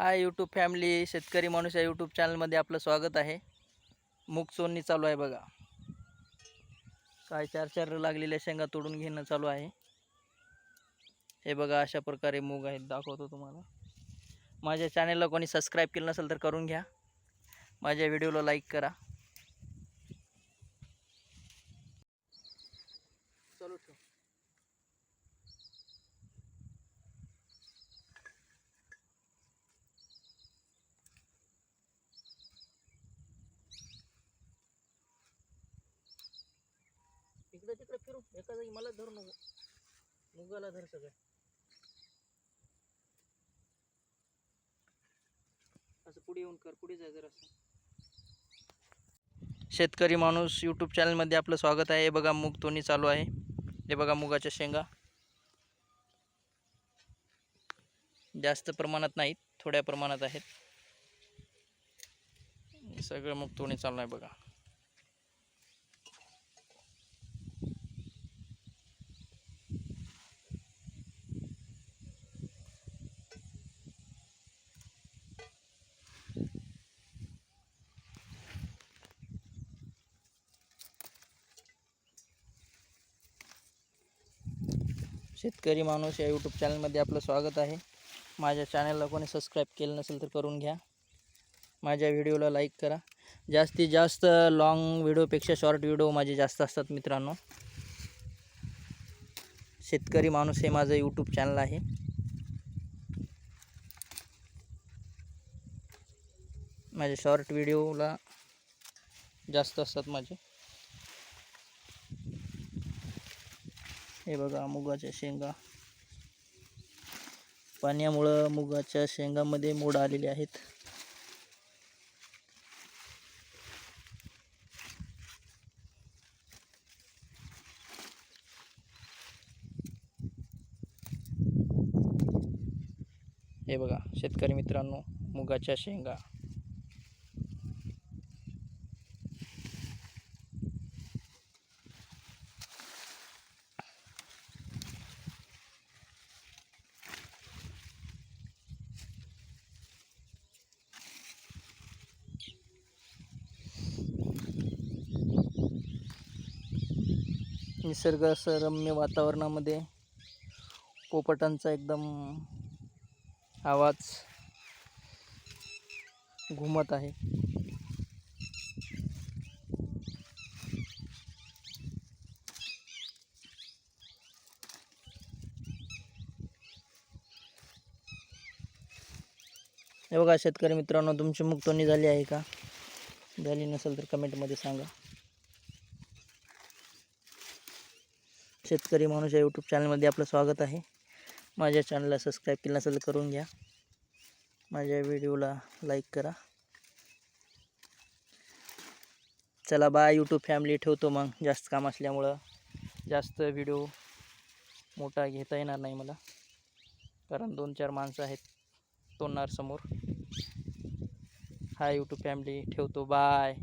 हाय YouTube family शेतकरी माणूस या यूट्यूब चॅनलमध्ये आपलं स्वागत आहे. मूग चोरणी चालू आहे बघा. काय चार चार लागलेल्या शेंगा तोडून घेणं चालू आहे. हे बघा अशा प्रकारे मूग आहेत दाखवतो तुम्हाला. माझ्या चॅनलला कोणी सबस्क्राईब केलं नसेल तर करून घ्या. माझ्या व्हिडिओला लाईक करा चालू ठेव इकडे तिकडे फिरू. एका जागी मला धरू नको. मुगाला धर सगळं. असं पुढे येऊन कर पुढे जाय जरा शेतकरी माणूस यूट्यूब चॅनलमध्ये आपलं स्वागत आहे. हे बघा मूग तोणी चालू आहे. हे बघा मुगाच्या शेंगा. जास्त प्रमाणात नाहीत थोड्या प्रमाणात आहेत. सगळं मूग तोणी चालू आहे बघा. शेतकरी माणूस या यूट्यूब चॅनलमध्ये आपलं स्वागत आहे. माझ्या चॅनलला कोणी सबस्क्राईब केलं नसेल तर करून घ्या. माझ्या व्हिडिओला लाईक करा. जास्तीत जास्त लाँग व्हिडिओपेक्षा शॉर्ट व्हिडिओ माझे जास्त असतात मित्रांनो. शेतकरी माणूस हे माझं यूट्यूब चॅनल आहे. माझे शॉर्ट व्हिडिओला जास्त असतात माझे. हे बघा मुगाच्या शेंगा. पाण्यामुळं मुगाच्या शेंगामध्ये मोड आलेले आहेत. हे बघा शेतकरी मित्रांनो मुगाच्या शेंगा. निसर्ग असं रम्य वातावरणामध्ये पोपटांचा एकदम आवाज घुमत आहे. हे बघा शेतकरी मित्रांनो तुमची मुक्तोनी झाली आहे का? झाली नसेल तर कमेंटमध्ये सांगा. शेतकरी माणूस या यूट्यूब चॅनलमध्ये आपलं स्वागत आहे. माझ्या चॅनलला सबस्क्राईब केलं नसेल तर करून घ्या. माझ्या व्हिडिओला लाईक करा. चला बाय यूट्यूब फॅमिली ठेवतो मग. जास्त काम असल्यामुळं जास्त व्हिडिओ मोठा घेता येणार नाही मला. कारण दोन चार माणसं आहेत तोडणार समोर. हाय यूट्यूब फॅमिली ठेवतो. बाय